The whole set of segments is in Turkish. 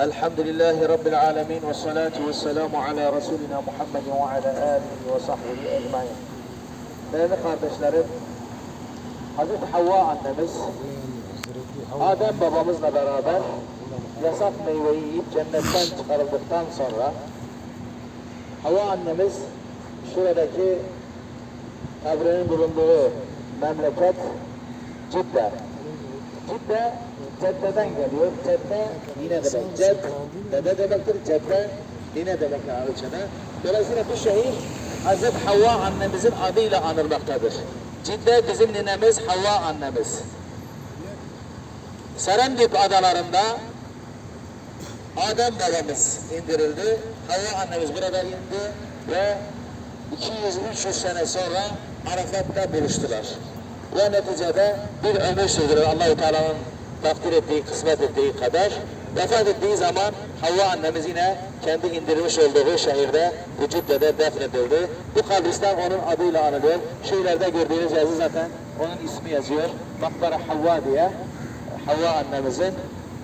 الحمد لله رب العالمين والصلاة والسلام على رسولنا محمد وعلى آله وصحبه أجمعين. تلقى بشرت حضرت حواء النمس. آدم بابا مزنا برابا يصف ميويب جنة تنج قربتان صرا حواء النبس شردك أبرين بلندغي مملكة جدة. Cidde Cedde'den geliyor. Cedde yine demek. Ced, dede demektir. Cedde yine demek Arapçada. Dolayısıyla bu şehir Hazreti Havva annemizin adıyla anılmaktadır. Cidde bizim ninemiz Havva annemiz. Serendip adalarında Adem babamız indirildi. Havva annemiz burada indi ve 200-300 sene sonra Arafat'ta buluştular. Ve neticede bir ömür sürdüler Allah-u Teala'nın takdir ettiği, kısmet ettiği kadar. Vefat ettiği zaman Havva annemiz yine kendi indirmiş olduğu şehirde, bu Cidde'de defnedildi. Bu kabristan onun adıyla anılıyor. Şu ileride gördüğünüz yazı zaten onun ismi yazıyor. Makbara Havva diye. Havva annemizin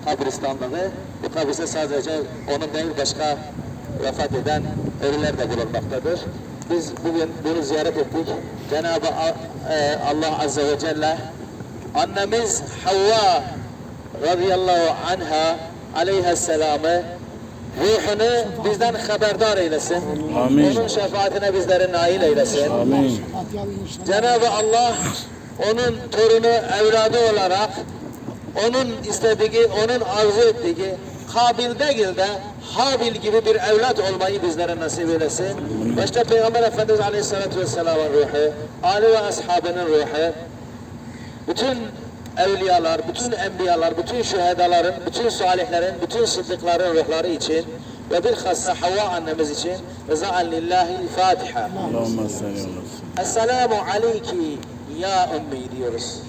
kabristanlığı. Bu kabriste sadece onun değil başka vefat eden ölüler de bulunmaktadır. Biz bugün bunu ziyaret ettik. Cenab-ı e, Allah Azze ve Celle annemiz Havva radıyallahu anha aleyhisselamı ruhunu bizden haberdar eylesin. Amin. Onun şefaatine bizleri nail eylesin. Amin. Cenab-ı Allah onun torunu, evladı olarak onun istediği, onun arzu ettiği Kabil değil de Habil gibi bir evlat olmayı bizlere nasip eylesin. Başta Peygamber Efendimiz Aleyhisselatü Vesselam'ın ruhu, Ali ve ashabının ruhu, bütün evliyalar, bütün enbiyalar, bütün şühedaların, bütün salihlerin, bütün sıddıkların ruhları için ve bilhassa Havva annemiz için rıza'an lillahi Fatiha. Allahümme salli ala Resulü. Esselamu aleyki ya ummi diyoruz.